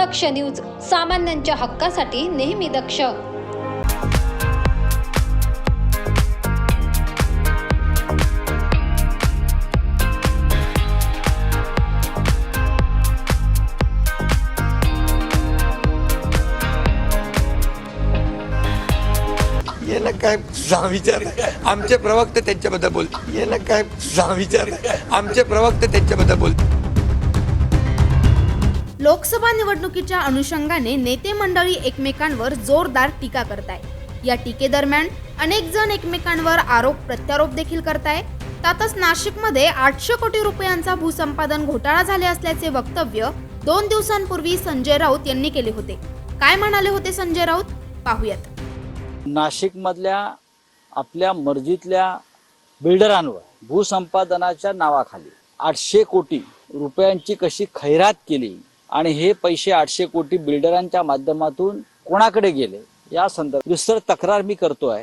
दक्ष news सामान्यांच्या हक्कासाठी नेहमी दक्ष. याला काय जा विचार. आमचे प्रवक्ते त्यांच्याबद्दल बोल. ये काय जा विचार. आमचे प्रवक्ते त्यांच्याबद्दल बोल. लोकसभा निवडणुकीच्या अनुषंगाने नेते मंडळी एकमेकांवर जोरदार टीका करताय. या टीकेदरम्यान अनेक जण एकमेकांवर आरोप प्रत्यारोप देखील करताय. त्यातच नाशिकमध्ये आठशे कोटी रुपयांचा भूसंपादन घोटाळा झाले असल्याचे वक्तव्य दोन दिवसांपूर्वी संजय राऊत यांनी केले होते. काय म्हणाले होते संजय राऊत? पाहूयात. नाशिकमधल्या आपल्या मर्जीतल्या बिल्डरांवर भूसंपादनाच्या नावाखाली आठशे कोटी रुपयांची कशी खैरात केली आणि हे पैसे आठशे कोटी बिल्डरांच्या माध्यमातून कोणाकडे गेले? या संदर्भात विस्तर तक्रार मी करतोय.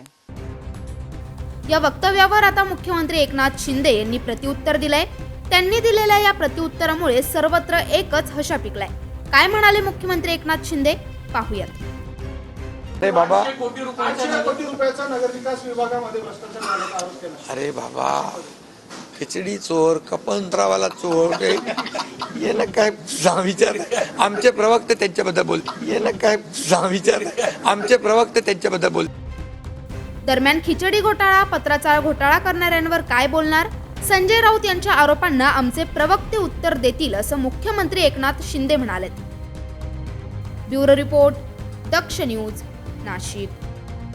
या वक्तव्यावर आता मुख्यमंत्री एकनाथ शिंदे यांनी प्रत्युत्तर दिलंय. त्यांनी दिलेल्या या प्रत्युत्तरामुळे सर्वत्र एकच हशा पिकलाय. काय म्हणाले मुख्यमंत्री एकनाथ शिंदे? पाहूयात. अरे बाबा कोटी रुपयाचा कोटी रुपयाचा नगरविकास विभागामध्ये भ्रष्टाचार झाल्याचा आरोप केला. अरे बाबा खिचडी चोर कपंतरावाला चोर काही- ये काय जा विचार. आमचे प्रवक्ते त्यांच्याबद्दल बोल. येणं काय जा विचार. आमचे प्रवक्ते त्यांच्याबद्दल बोल. दरम्यान खिचडी घोटाळा पत्राचार घोटाळा करणाऱ्यांवर काय बोलणार? संजय राऊत यांच्या आरोपांना आमचे प्रवक्ते उत्तर देतील असं मुख्यमंत्री एकनाथ शिंदे म्हणाले bureau report Daksh news Nashik.